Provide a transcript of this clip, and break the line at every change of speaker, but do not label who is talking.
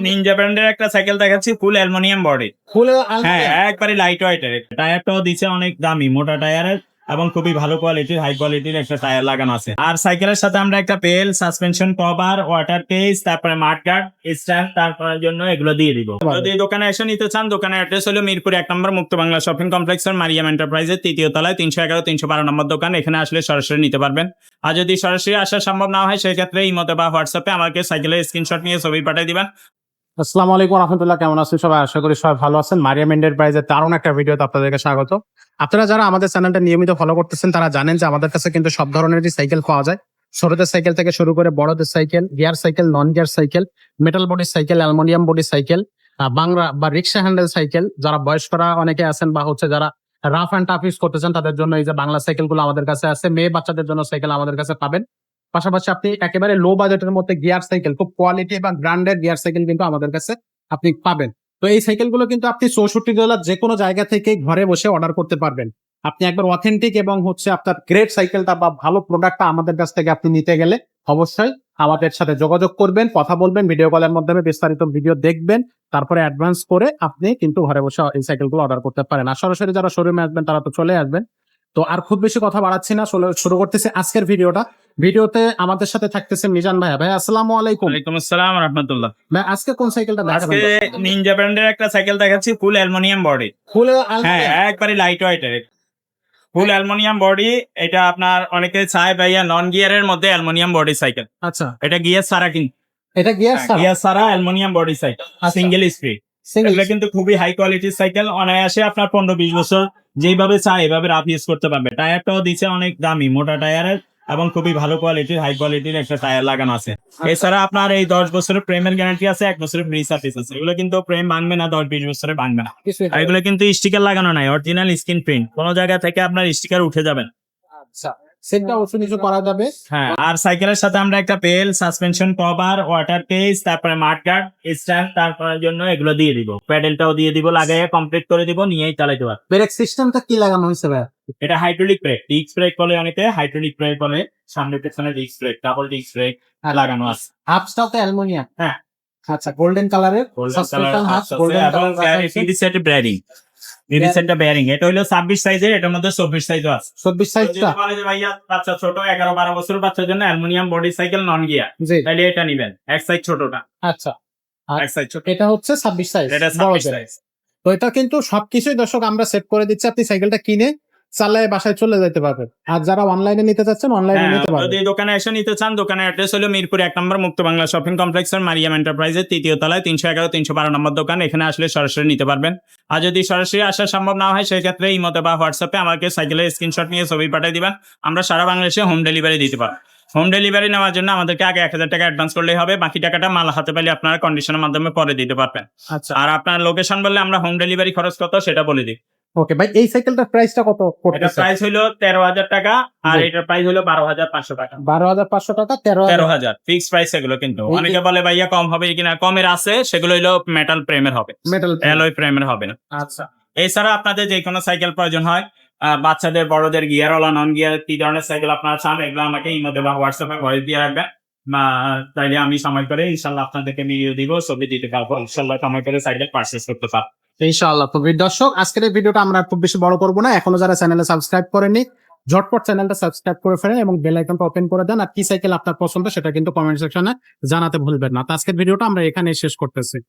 Ninja ব্র্যান্ডের একটা cycle দেখাচ্ছি ফুল অ্যালুমিনিয়াম বডি
ফুল
হ্যাঁ একবারে লাইট ওয়েটের টায়ারটাও দিছে অনেক দামি মোটা টায়ারের এবং খুবই ভালো কোয়ালিটির হাই কোয়ালিটির একটা টায়ার লাগানো আছে। আর সাইকেলের সাথে আমরা একটা পেল সাসপেনশন কভার ওয়াটার কেস তারপরে মাঠগার্ড স্ট্যান্ড তারপরে জন্য এগুলো দিয়ে দিব। যদি দোকানে এসে নিতে চান দোকানের অ্যাড্রেস হলো মিরপুর এক নম্বর মুক্ত বাংলা শপিং কমপ্লেক্সের মারিয়াম এন্টারপ্রাইজের তৃতীয় তলায় তিনশো এগারো তিনশো বারো নম্বর দোকান। এখানে আসলে সরাসরি নিতে পারবেন। আর যদি সরাসরি আসা সম্ভব না হয় সেক্ষেত্রে ইমোতে বা হোয়াটসঅ্যাপে আমাকে সাইকেলের স্ক্রিনশট নিয়ে ছবি পাঠিয়ে দিবেন।
আসসালামু আলাইকুম রহমতুল্লাহ, কেমন আছেন সবাই? আশা করি সবাই ভালো আছেন। মারিয়াম এন্টারপ্রাইজের দারুণ একটা ভিডিওতে আপনাদেরকে স্বাগত। আপনারা যারা আমাদের চ্যানেলটা নিয়মিত ফলো করতেছেন, তারা জানেন যে আমাদের কাছে কিন্তু সব ধরনেরই সাইকেল পাওয়া যায়। ছোটদের সাইকেল থেকে শুরু করে বড়দের cycle gear cycle non gear cycle metal body cycle aluminium body cycle Bangla বা রিক্সা হ্যান্ডেল সাইকেল যারা বয়স্করা অনেকে আছেন বা হচ্ছে যারা রাফ অ্যান্ড টাফ ইউজ করতেছেন, তাদের জন্য এই যে বাংলা সাইকেলগুলো আমাদের কাছে আছে। মেয়ে বাচ্চাদের জন্য সাইকেল আমাদের কাছে পাবেন। পাশাপাশি আপনি একেবারে লো বাজেটের মধ্যে গিয়ার সাইকেল খুব কোয়ালিটি এবং ব্র্যান্ডেড গিয়ার সাইকেল কিন্তু আমাদের কাছে আপনি পাবেন। তো এই সাইকেলগুলো কিন্তু আপনি চৌষট্টি ডলার যে কোনো জায়গা থেকে ঘরে বসে অর্ডার করতে পারবেন। আপনি একবার অথেন্টিক এবং হচ্ছে আপনার গ্রেট সাইকেলটা বা ভালো প্রোডাক্টটা আমাদের কাছ থেকে আপনি নিতে গেলে অবশ্যই আমাদের সাথে যোগাযোগ করবেন, কথা বলবেন ভিডিও কলের মাধ্যমে বিস্তারিত ভিডিও দেখবেন, তারপরে অ্যাডভান্স করে আপনি কিন্তু ঘরে বসে এই সাইকেলগুলো অর্ডার করতে পারেন। আর সরাসরি যারা শোরুমে আসবেন তারা তো চলে আসবেন। তো আর খুব বেশি কথা বাড়াচ্ছি না শুরু করতেছি আজকের ভিডিওটা ভিডিওতে আমাদের সাথে থাকতেছে মিজান ভাইয়া। ভাই আসসালামু আলাইকুম।
ওয়ালাইকুম আসসালাম রহমতুল্লাহ।
ভাই আজকে কোন সাইকেলটা দেখাবেন?
আজকে নিনজা ব্র্যান্ডের একটা সাইকেল দেখাচ্ছি ফুল অ্যালুমিনিয়াম বডি
ফুল
হ্যাঁ একবারে লাইট ওয়েটের ফুল অ্যালুমিনিয়াম বডি এটা আপনার অনেকে চায় ভাইয়া নন গিয়ারের মধ্যে অ্যালুমিনিয়াম বডি সাইকেল
আচ্ছা।
এটা গিয়ার সারা কিন্তু
এটা গিয়ার সারা
গিয়ার সারা aluminium body cycle. Single speed
single
এগুলো কিন্তু খুবই হাই কোয়ালিটির সাইকেল অনায়াসে আপনার পনেরো বিশ বছর যেভাবে চায় এভাবে রাফ ইউজ করতে পারবে। টায়ারটাও দিছে অনেক দামি মোটা টায়ারের এবং খুবই ভালো কোয়ালিটির হাই কোয়ালিটির একটা টায়ার লাগানো আছে। এছাড়া আপনার এই দশ বছরের প্রেমের গ্যারান্টি আছে এক বছরের ফ্রি সার্ভিস আছে। এগুলো কিন্তু প্রেম ভাঙবে না দশ বিশ বছরে ভাঙবে না। এগুলো কিন্তু স্টিকার লাগানো নাই অরিজিনাল স্ক্রিন প্রিন্ট কোনো জায়গা থেকে আপনার স্টিকার উঠে যাবেন
আচ্ছা। সেটটা উঁচু নিচু করা যাবে।
হ্যাঁ আর সাইকেলের সাথে আমরা একটা পেল সাসপেনশন কভার ওয়াটার কেস তারপরে মাঠগার্ড স্ট্যান্ড তারপরে জন্য এগুলো দিয়ে দিব। প্যাডেলটাও দিয়ে দিব লাগাইয়া কমপ্লিট করে দিব নিয়েই চালাইতে পারবে।
ব্রেক সিস্টেমটা কি লাগানো হয়েছে ভাই
এটা হাইড্রোলিক ব্রেক ডিস্ক ব্রেক বলে অনেকে হাইড্রোলিক ব্রেক বলে। সামনে পেছনে disc brake double disc brake লাগানো আছে।
হাফসটাও তো অ্যালুমিনিয়াম
হ্যাঁ।
আচ্ছা গোল্ডেন কালারের
গোল্ডেন কালার
golden
এবং
colour আছে।
ইডিসেটের বেয়ারিং এটা হলো ছাব্বিশ সাইজের এটার মধ্যে চব্বিশ সাইজও আছে।
চব্বিশ
যদি
সাইজটা
ভাইয়া বাচ্চা ছোট এগারো বারো বছর বাচ্চার জন্য অ্যালুমিনিয়াম বডি সাইকেল নন
গিয়া
তাহলে এটা নিবেন। এক সাইজ ছোটটা।
আচ্ছা।
এক সাইজ ছোট।
এটা হচ্ছে ছাব্বিশ সাইজ
এটা ছাব্বিশ সাইজ
তো এটা কিন্তু সবকিছুই দর্শক আমরা সেট করে দিচ্ছি। আপনি সাইকেলটা কিনে চালায় বাসায় চলে যেতে পারবেন আর যারা অনলাইনে নিতে চাচ্ছেন অনলাইনে
হ্যাঁ,
নিতে
যদি দোকানে এসে নিতে চান দোকানের অ্যাড্রেস হলো মিরপুর এক নম্বর মুক্ত বাংলা শপিং কমপ্লেক্সের মারিয়াম এন্টারপ্রাইজের তৃতীয় তলায় তিনশো এগারো তিনশো বারো নম্বর দোকান। এখানে আসলে সরাসরি নিতে পারবেন। আর যদি সরাসরি আসা সম্ভব না হয় সেক্ষেত্রে ইমোতে বা হোয়াটসঅ্যাপে আমাকে সাইকেলের স্ক্রিনশট নিয়ে ছবি পাঠিয়ে দিবেন। আমরা সারা বাংলাদেশে হোম ডেলিভারি দিতে পারব। হোম ডেলিভারি নেওয়ার জন্য আমাদেরকে আগে এক হাজার টাকা অ্যাডভান্স করলেই হবে। বাকি টাকাটা মাল হাতে পেলে আপনারা কন্ডিশনের মাধ্যমে পরে দিতে পারবেন।
আচ্ছা।
আর আপনার লোকেশন বললে আমরা হোম ডেলিভারি খরচ কত সেটা বলে দিই।
ওকে ভাই এই সাইকেলটার প্রাইসটা কত
এটা প্রাইস হলো তেরো হাজার টাকা আর এটার প্রাইস হলো বারো হাজার পাঁচশো টাকা।
বারো হাজার পাঁচশো টাকা তেরো
তেরো
হাজার
হাজার ফিক্স প্রাইস এগুলো কিন্তু। অনেকে বলে ভাইয়া কম হবে কিনা কমের আছে সেগুলো হলো মেটাল প্রেমের হবে।
মেটাল
অ্যালয় প্রেমের হবে না।
আচ্ছা।
এছাড়া আপনাদের যে কোনো সাইকেল প্রয়োজন হয় বাচ্চাদের বড়দের গিয়ার ওলা নন গিয়ার কি ধরনের সাইকেল আপনারা চান এগুলো আমাকে ইমোতে বা হোয়াটসঅ্যাপে ভয়েস দিয়ে রাখবেন। তাইলে আমি সময় করে ইনশাল্লাহ আপনাদেরকে ভিডিও দিব ছবি দিতে পারব ইনশাল্লাহ সময় করে সাইকেল পারচেস করতে পারব।
ইনশাআল্লাহ। বি- দর্শক, আজকের এই ভিডিওটা আমরা খুব বেশি বড় করব না। এখনও যারা চ্যানেলে সাবস্ক্রাইব করেনি ঝটপট চ্যানেলটা সাবস্ক্রাইব করে ফেলেন এবং বেল আইকনটা ওপেন করে দেন। আর কি সাইকেল আপনার পছন্দ, সেটা কিন্তু কমেন্ট সেকশনে জানাতে ভুলবেন না। তো আজকের ভিডিওটা আমরা এখানেই শেষ করতেছি।